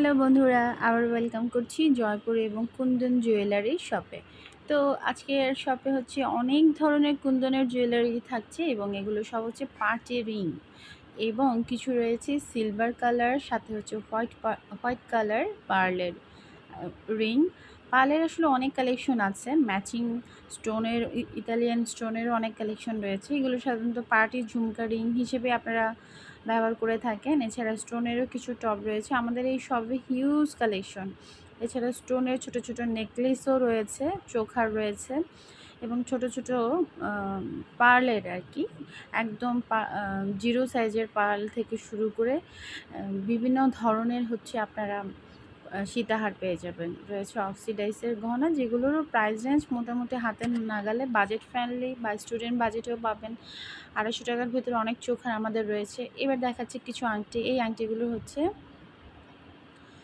Hello বন্ধুরা, আবার welcome করছি জয়পুর এবং কুন্দন জুয়েলারি শপে তো আজকের শপে হচ্ছে অনেক ধরনের কুন্দনের জুয়েলারি থাকছে এবং এগুলো সব হচ্ছে পার্টি রিং এবং কিছু রয়েছে সিলভার কালার সাথে হচ্ছে হোয়াইট হোয়াইট কালার পার্লের রিং পার্লের আসলে অনেক কালেকশন আছে। ম্যাচিং স্টোনের ইতালিয়ান স্টোনেরও অনেক কালেকশন রয়েছে। এগুলো সাধারণত পার্টি ঝুমকা রিং হিসেবে আপনারা ব্যবহার করে থাকেন। এছাড়া স্টোনেরও কিছু টপ রয়েছে। আমাদের এই সবে হিউজ কালেকশন এছাড়া স্টোনের ছোট ছোট নেকলেসও রয়েছে, চোখার রয়েছে এবং ছোট ছোট পার্লের আর কি। একদম জিরো সাইজের পার্ল থেকে শুরু করে বিভিন্ন ধরনের হচ্ছে আপনারা সীতাহার পেয়ে যাবেন। রয়েছে অক্সিডাইসের গহনা যেগুলোরও প্রাইস রেঞ্জ মোটামুটি হাতে নাগালে বাজেট ফ্রেন্ডলি বা স্টুডেন্ট বাজেটেও পাবেন। আড়াইশো টাকার ভিতরে অনেক চোখার আমাদের রয়েছে। এবার দেখাচ্ছে কিছু আংটি। এই আংটিগুলো হচ্ছে